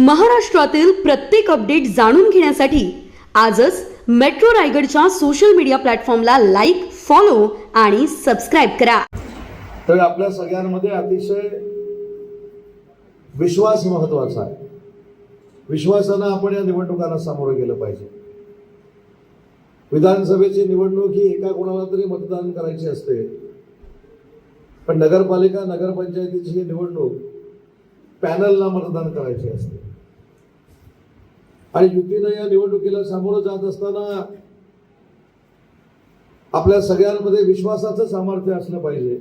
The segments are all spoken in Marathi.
महाराष्ट्रातील प्रत्येक अपडेट जाणून घेण्यासाठी आजच मेट्रो रायगडच्या सोशल मीडिया प्लॅटफॉर्मला लाईक फॉलो आणि सबस्क्राईब करा. तर आपल्या सगळ्यांमध्ये अतिशय विश्वास महत्त्वाचा आहे. विश्वासानं आपण या निवडणुकांना सामोरं गेलं पाहिजे. विधानसभेची निवडणूक ही एका कोणाला तरी मतदान करायची असते. पण नगरपालिका नगरपंचायतीची ही निवडणूक पॅनलला मतदान करायची असते. आणि युतीनं या निवडणुकीला सामोरं जात असताना आपल्या सगळ्यांमध्ये विश्वासाचं सामर्थ्य असलं पाहिजे.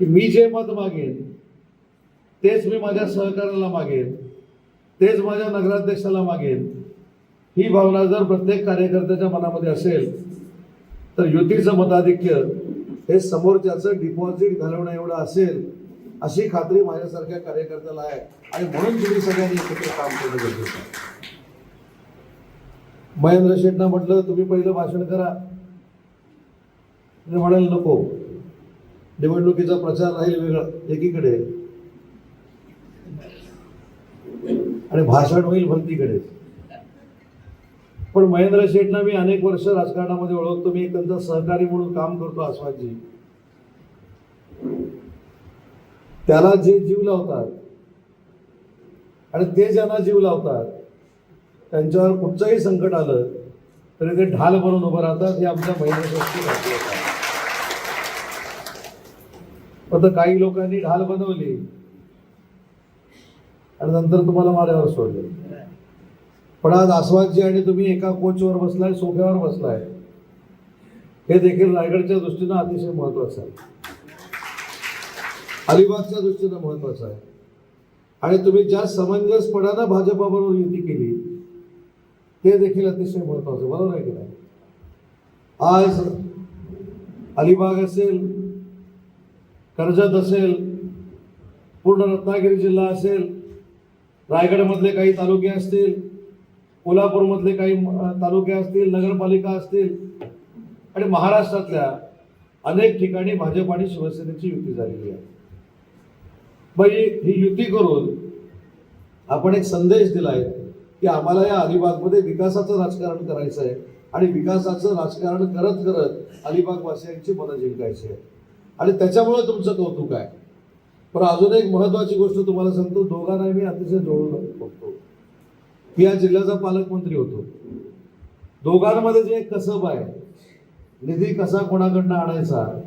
की मी जे मत मागेन तेच मी माझ्या सहकार्याला मागेन तेच माझ्या नगराध्यक्षाला मागेन ही भावना जर प्रत्येक कार्यकर्त्याच्या मनामध्ये असेल तर युतीचं मताधिक्य हे समोरच्याचं डिपॉझिट घालवणं एवढं असेल अशी खात्री माझ्यासारख्या कार्यकर्त्याला आहे. आणि म्हणून तुम्ही सगळ्यांनी एकत्र काम केलं गरजेचं आहे. महेंद्र शेठना म्हटलं तुम्ही पहिलं भाषण करा. मी म्हणाल नको. निवडणुकीचा प्रचार राहील वेगळा एकीकडे. आणि भाषण होईल भलतीकडे. पण महेंद्र शेठना मी अनेक वर्ष राजकारणामध्ये ओळखतो. मी एक त्यांचा सहकारी म्हणून काम करतो आसवाजी त्याला जे जीव लावतात आणि ते ज्यांना जीव लावतात त्यांच्यावर कुठचंही संकट आलं तरी ते ढाल बनून उभं राहतात हे आमच्या महेंद्र आता काही लोकांनी ढाल बनवली आणि नंतर तुम्हाला माऱ्यावर सोडले. पण आज आसवादजी आणि तुम्ही एका कोचवर बसलाय सोफ्यावर बसलाय हे देखील रायगडच्या दृष्टीनं अतिशय महत्वाचं आहे. अलिबागच्या दृष्टीनं महत्वाचं आहे. आणि तुम्ही ज्या समंजसपणानं भाजपाबरोबर युती केली ते देखील अतिशय महत्वाचं बरोबर आहे की नाही? आज अलिबाग असेल कर्जत असेल पूर्ण रत्नागिरी जिल्हा असेल रायगडमधले काही तालुके असतील कोल्हापूरमधले काही तालुके असतील नगरपालिका असतील आणि महाराष्ट्रातल्या अनेक ठिकाणी भाजप आणि शिवसेनेची युती झालेली आहे. मग ही- युती करून आपण एक संदेश दिला आहे की आम्हाला या अलिबागमध्ये विकासाचं राजकारण करायचं आहे आणि विकासाचं राजकारण करत करत अलिबागवासियांची मनं जिंकायची आहे आणि त्याच्यामुळे तुमचं कौतुक आहे. पण अजून एक महत्वाची गोष्ट तुम्हाला सांगतो दोघांना मी अतिशय जोडून बघतो. मी या जिल्ह्याचा पालकमंत्री होतो. दोघांमध्ये जे एक कसब आहे निधी कसा कोणाकडनं आणायचा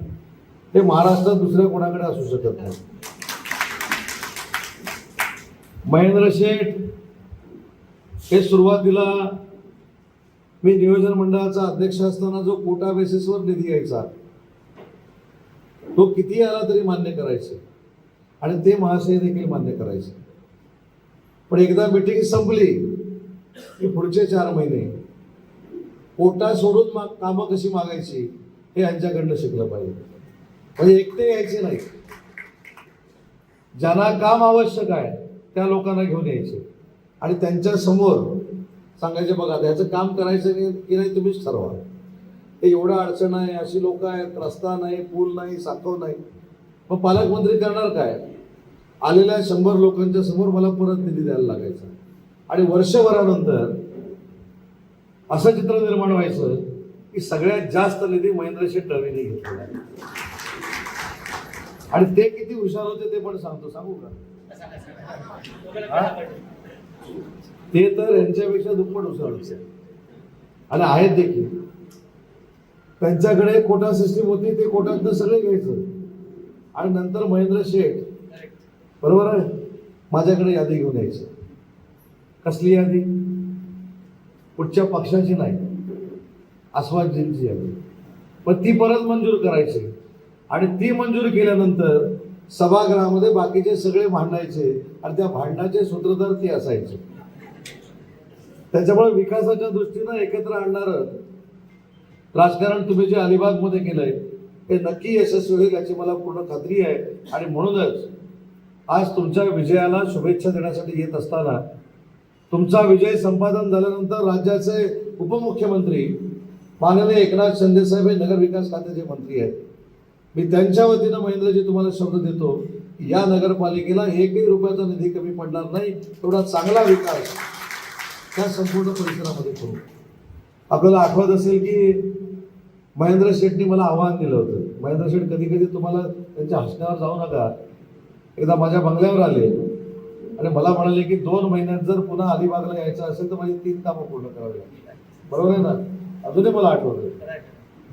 हे महाराष्ट्रात दुसऱ्या कोणाकडे असू शकत नाही. महेंद्र शेठ हे सुरुवातीला मी नियोजन मंडळाचा अध्यक्ष असताना जो कोटा बेसिसवर निधी यायचा तो किती आला तरी मान्य करायचे. आणि ते महाशय देखील मान्य करायचे. पण एकदा मिटिंग संपली की पुढचे चार महिने कोटा सोडून मा कामं कशी मागायची हे यांच्याकडनं शिकलं पाहिजे. म्हणजे एकटे यायचे नाही. ज्यांना काम आवश्यक आहे त्या लोकांना घेऊन यायचे. आणि त्यांच्यासमोर सांगायचे बघा त्याचं काम करायचं की- की नाही तुम्हीच ठरवा. ते एवढं अडचण आहे अशी लोक आहेत रस्ता नाही पूल नाही साखव नाही. मग पालकमंत्री करणार काय? आलेल्या शंभर लोकांच्या समोर मला परत निधी द्यायला लागायचा. आणि वर्षभरानंतर असं चित्र निर्माण व्हायचं की सगळ्यात जास्त निधी महेंद्र शेठ दळवीने घेतलेला आहे. आणि ते किती हुशार होते ते पण सांगतो. सांगू का? ते तर यांच्यापेक्षा दुप्पट उसळ आणि आहेत देखील. त्यांच्याकडे कोटा सिस्टीम होती ते कोटातनं सगळे घ्यायचं. आणि नंतर महेंद्र शेठ. बरोबर आहे? माझ्याकडे यादी घेऊन यायचं. कसली यादी? कुठच्या पक्षाची नाही. आस्वादजींची यादी. पण ती परत मंजूर करायची. आणि ती मंजूर केल्यानंतर सभागृहामध्ये बाकीचे सगळे भांडायचे आणि त्या भांडणाचे सूत्रधार ती असायचे. त्याच्यामुळे विकासाच्या दृष्टीनं एकत्र आणणारं राजकारण तुम्ही जे अलिबागमध्ये केलंय हे नक्की यशस्वी होईल याची मला पूर्ण खात्री आहे. आणि म्हणूनच आज तुमच्या विजयाला शुभेच्छा देण्यासाठी येत असताना तुमचा विजय संपादन झाल्यानंतर राज्याचे उपमुख्यमंत्री माननीय एकनाथ शिंदेसाहेब हे नगरविकास खात्याचे मंत्री आहेत. मी त्यांच्या वतीनं महेंद्रजी तुम्हाला शब्द देतो या नगरपालिकेला एकही रुपयाचा निधी कमी पडणार नाही एवढा चांगला विकास त्या संपूर्ण परिसरामध्ये करू. आपल्याला आठवत असेल की महेंद्र शेठनी मला आव्हान दिलं होतं. महेंद्र शेठ कधी कधी तुम्हाला त्यांच्या हसण्यावर जाऊ नका. एकदा माझ्या बंगल्यावर आले आणि मला म्हणाले की दोन महिन्यात जर पुन्हा अलिबागला यायचं असेल तर माझी तीन कामं पूर्ण करावी लागतील. बरोबर आहे ना? अजूनही मला आठवतं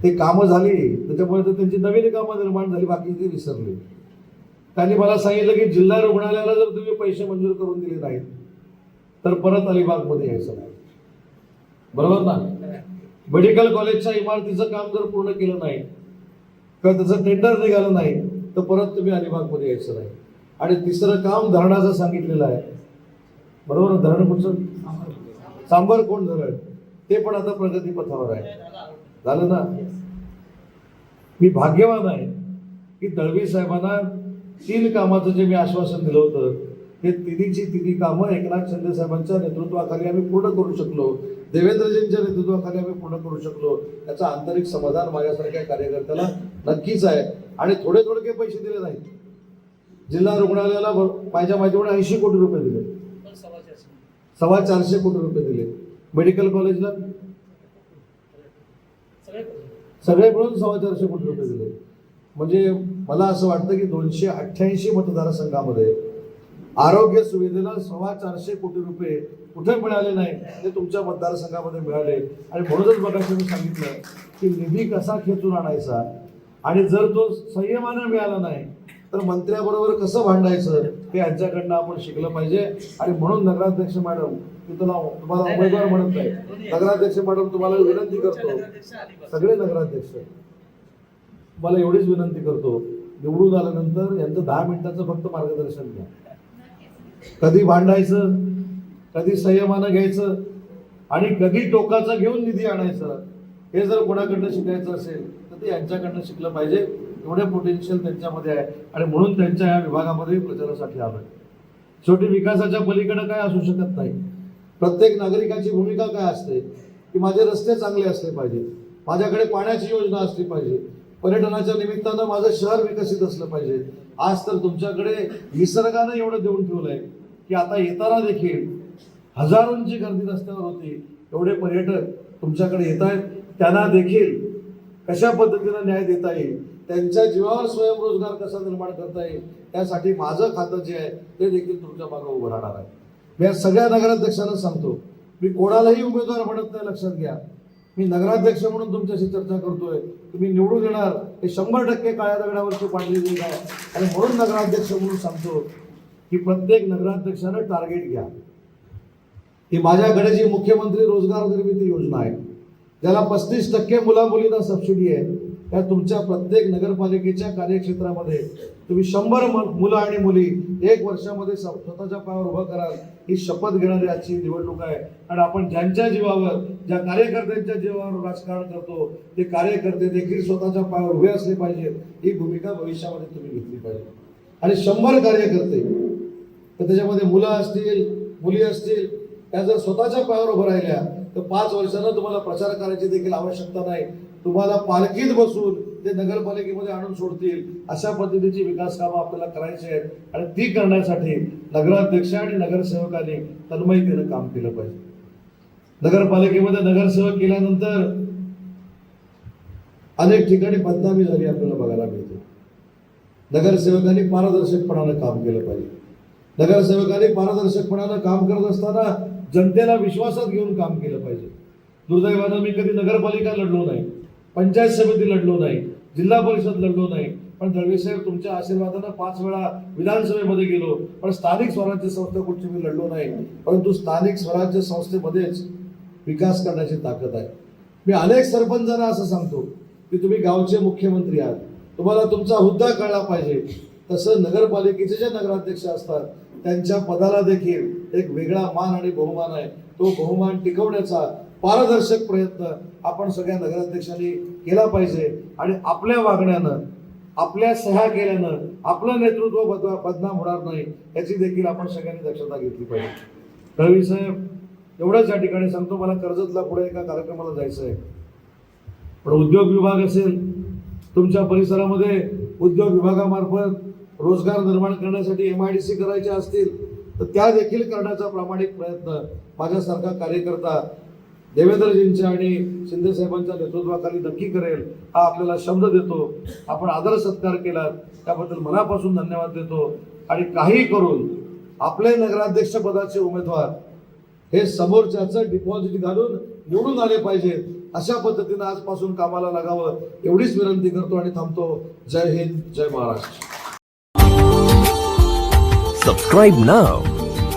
ते कामं झाली त्याच्यामुळे तर त्यांची नवीन कामं निर्माण झाली बाकी ते विसरली. त्यांनी मला सांगितलं की जिल्हा रुग्णालयाला जर तुम्ही पैसे मंजूर करून दिले नाहीत तर परत अलिबागमध्ये यायचं नाही. बरोबर ना? मेडिकल कॉलेजच्या इमारतीचं काम जर पूर्ण केलं नाही किंवा त्याचं टेंडर निघालं नाही तर परत तुम्ही अलिबागमध्ये यायचं नाही. आणि तिसरं काम धरणाचं सांगितलेलं आहे. बरोबर ना? धरण कुठचं? सांबर. कोण धरण ते पण आता प्रगतीपथावर आहे. झालं ना? मी भाग्यवान आहे की दळवी साहेबांना तीन कामाचं जे मी आश्वासन दिलं होतं ते तिन्हीची तिन्ही कामं एकनाथ शिंदे साहेबांच्या नेतृत्वाखाली आम्ही पूर्ण करू शकलो. देवेंद्रजींच्या नेतृत्वाखाली आम्ही पूर्ण करू शकलो. त्याचं आंतरिक समाधान माझ्यासारख्या कार्यकर्त्याला नक्कीच आहे. आणि थोडे थोडके पैसे दिले नाहीत. जिल्हा रुग्णालयाला माझ्या माझ्याकडे ऐंशी कोटी रुपये दिले. सव्वा चारशे कोटी रुपये दिले. मेडिकल कॉलेजला सगळे मिळून सव्वा चारशे कोटी रुपये दिले. म्हणजे मला असं वाटतं की दोनशे अठ्ठ्याऐंशी मतदारसंघामध्ये आरोग्य सुविधेला सव्वा चारशे कोटी रुपये कुठे मिळाले नाही ते तुमच्या मतदारसंघामध्ये मिळाले. आणि म्हणूनच बघायचं मी सांगितलं की निधी कसा खेचून आणायचा आणि जर तो संयमानं मिळाला नाही तर मंत्र्याबरोबर कसं भांडायचं हे यांच्याकडनं आपण शिकलं पाहिजे. आणि म्हणून नगराध्यक्ष मॅडम मी तुला तुम्हाला उमेदवार म्हणत नाही. नगराध्यक्ष मॅडम तुम्हाला विनंती करतो. सगळे नगराध्यक्ष. मला एवढीच विनंती करतो. निवडून आल्यानंतर यांचं दहा मिनिटाचं फक्त मार्गदर्शन घ्या. कधी भांडायचं कधी संयमानं घ्यायचं आणि कधी टोकाचा घेऊन निधी आणायचं हे जर कोणाकडनं शिकायचं असेल तर ते यांच्याकडनं शिकलं पाहिजे. एवढे पोटेन्शियल त्यांच्यामध्ये आहे आणि म्हणून त्यांच्या या विभागामध्ये प्रचारासाठी आलोय. शेवटी विकासाच्या पलीकडे काय असू शकत नाही. प्रत्येक नागरिकाची भूमिका काय असते? की माझे रस्ते चांगले असले पाहिजेत. माझ्याकडे पाण्याची योजना असली पाहिजे. पर्यटनाच्या निमित्तानं माझं शहर विकसित असलं पाहिजे. आज तर तुमच्याकडे निसर्गानं एवढं देऊन ठेवलंय की आता येताना देखील हजारोंची गर्दी रस्त्यावर होती. एवढे पर्यटक तुमच्याकडे येत आहेत त्यांना देखील कशा पद्धतीनं न्याय देता येईल? त्यांच्या जीवावर स्वयंरोजगार कसा निर्माण करता येईल? त्यासाठी माझं खातं जे आहे ते देखील तुमच्या मागं उभं राहणार आहे. मी या सगळ्या नगराध्यक्षांना सांगतो मी कोणालाही उमेदवार म्हणत नाही लक्षात घ्या. मी नगराध्यक्ष म्हणून तुमच्याशी चर्चा करतोय तुम्ही निवडून येणार हे शंभर टक्के काळ्या दगडावरची पाडलेली आहे आणि म्हणून नगराध्यक्ष म्हणून सांगतो की प्रत्येक नगराध्यक्षानं टार्गेट घ्या. ही माझ्याकडे जी मुख्यमंत्री रोजगार निर्मिती योजना आहे. ज्याला पस्तीस टक्के मुलामुलींना सबसिडी आहे. या तुमच्या प्रत्येक नगरपालिकेच्या कार्यक्षेत्रामध्ये तुम्ही शंभर म- मुलं आणि मुली एक वर्षामध्ये स्वतःच्या पायावर उभं कराल ही शपथ घेणारी आजची निवडणूक आहे. आणि आपण ज्यांच्या जीवावर ज्या कार्यकर्त्यांच्या जीवावर राजकारण करतो ते कार्यकर्ते देखील स्वतःच्या पायावर उभे असले पाहिजेत ही भूमिका भविष्यामध्ये तुम्ही घेतली पाहिजे. आणि शंभर कार्यकर्ते तर त्याच्यामध्ये मुलं असतील मुली असतील त्या जर स्वतःच्या पायावर उभं राहिल्या तर पाच वर्षानं तुम्हाला प्रचार करायची देखील आवश्यकता नाही. तुम्हाला पालखीत बसून ते नगरपालिकेमध्ये आणून सोडतील. अशा पद्धतीची विकास कामं आपल्याला करायची आहेत. आणि ती करण्यासाठी नगराध्यक्ष आणि नगरसेवकांनी तन्मयतेनं काम केलं पाहिजे. नगरपालिकेमध्ये नगरसेवक केल्यानंतर अनेक ठिकाणी बदनामी झाली आपल्याला बघायला मिळते. नगरसेवकांनी पारदर्शकपणानं काम केलं पाहिजे. नगरसेवकांनी पारदर्शकपणानं काम करत असताना जनतेला विश्वासात घेऊन काम केलं पाहिजे. दुर्दैवानं मी कधी नगरपालिका लढलो नाही. पंचायत समिती लढलो नाही जिल्हा परिषद लढलो नाही. पण दळवीसाहेब तुमच्या आशीर्वादानं पाच वेळा विधानसभेमध्ये गेलो पण स्थानिक स्वराज्य संस्था कुठची मी लढलो नाही. परंतु स्थानिक स्वराज्य संस्थेमध्येच विकास करण्याची ताकद आहे. मी अनेक सरपंचांना असं सांगतो की तुम्ही गावचे मुख्यमंत्री आहात. तुम्हाला तुमचा हुद्दा कळला पाहिजे. तसं नगरपालिकेचे जे नगराध्यक्ष असतात त्यांच्या पदाला देखील एक वेगळा मान आणि बहुमान आहे. तो बहुमान टिकवण्याचा पारदर्शक प्रयत्न आपण सगळ्या नगराध्यक्षांनी केला पाहिजे. आणि आपल्या वागण्यानं आपल्या सह्या केल्यानं आपलं नेतृत्व बद- बदनाम होणार नाही याची देखील आपण सगळ्यांनी दक्षता घेतली पाहिजे. रवी साहेब एवढंच या ठिकाणी सांगतो मला कर्जतला पुढे एका कार्यक्रमाला जायचं आहे. पण उद्योग विभाग असेल तुमच्या परिसरामध्ये उद्योग विभागामार्फत रोजगार निर्माण करण्यासाठी एम आय डी सी करायच्या असतील तर त्या देखील करण्याचा प्रामाणिक प्रयत्न माझ्यासारखा कार्यकर्ता देवेंद्रजींच्या आणि शिंदेसाहेबांच्या नेतृत्वाखाली नक्की करेल हा आपल्याला शब्द देतो. आपण आदर सत्कार केला त्याबद्दल मनापासून धन्यवाद देतो. आणि काही करून आपले नगराध्यक्ष पदाचे उमेदवार हे समोरच्याचं डिपॉझिट घालून निवडून आले पाहिजे अशा पद्धतीनं आजपासून कामाला लागावं एवढीच विनंती करतो आणि थांबतो. जय हिंद जय Maharashtra. Subscribe now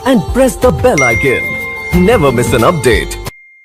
and press the bell icon never miss an update